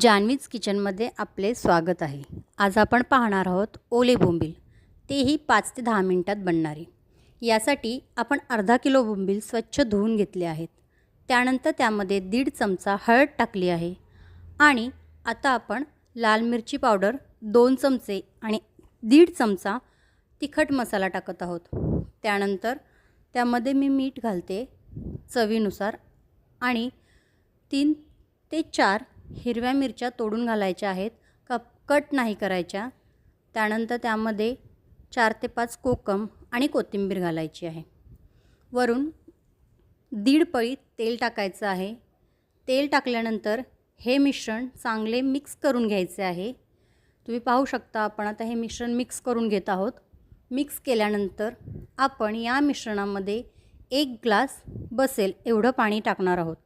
जान्हवीज किचनमध्ये आपले स्वागत आहे. आज आपण पाहणार आहोत ओले बोंबील. तेही पाच ते दहा मिनटात बनणारे. यासाठी आपण अर्धा किलो बोंबील स्वच्छ धुवून घेतले आहेत. त्यानंतर त्यामध्ये दीड चमचा हळद टाकली आहे. आणि आता आपण लाल मिरची पावडर दोन चमचे आणि दीड चमचा तिखट मसाला टाकत आहोत. त्यानंतर त्यामध्ये मी मीठ घालते चवीनुसार आणि तीन ते चार हिरव्या मिरच्या तोडून घालायच्या आहेत. कप कट नाही करायच्या. त्यानंतर त्यामध्ये चार ते पाच कोकम आणि कोथिंबीर घालायची आहे. वरून दीड पळी तेल टाकायचं आहे. तेल टाकल्यानंतर हे मिश्रण चांगले मिक्स करून घ्यायचे आहे. तुम्ही पाहू शकता आपण आता हे मिश्रण मिक्स करून घेत आहोत. मिक्स केल्यानंतर आपण या मिश्रणामध्ये एक ग्लास बसेल एवढं पाणी टाकणार आहोत.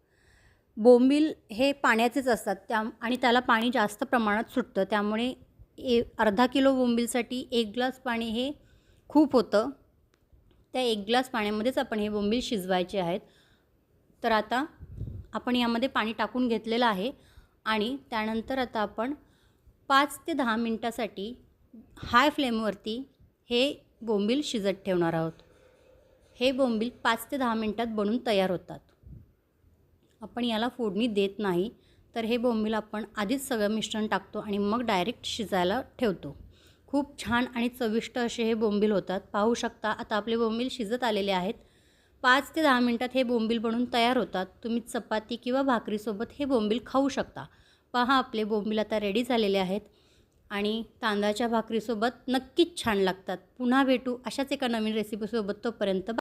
बोंबील हे पाण्याचेच असतात त्या आणि त्याला पाणी जास्त प्रमाणात सुटतं. त्यामुळे ए अर्धा किलो बोंबीलसाठी एक ग्लास पाणी हे खूप होतं. त्या एक ग्लास पाण्यामध्येच आपण हे बोंबील शिजवायचे आहेत. तर आता आपण यामध्ये पाणी टाकून घेतलेलं आहे आणि त्यानंतर आता आपण पाच ते दहा मिनटासाठी हाय फ्लेमवरती हे बोंबील शिजत ठेवणार आहोत. हे बोंबील पाच ते दहा मिनटात बनून तयार होतात. आपण याला फोडणी देत नाही तर हे बोंबील आपण आधीच सगळं मिश्रण टाकतो आणि मग डायरेक्ट शिजायला ठेवतो. खूप छान आणि चविष्ट असे हे बोंबील होतात. पाहू शकता आता आपले बोंबील शिजत आलेले आहेत. पाच ते दहा मिनटात हे बोंबील बनून तयार होतात. तुम्ही चपाती किंवा भाकरीसोबत हे बोंबील खाऊ शकता. पहा आपले बोंबील आता रेडी झालेले आहेत आणि तांदळाच्या भाकरीसोबत नक्कीच छान लागतात. पुन्हा भेटू अशाच एका नवीन रेसिपीसोबत तोपर्यंत.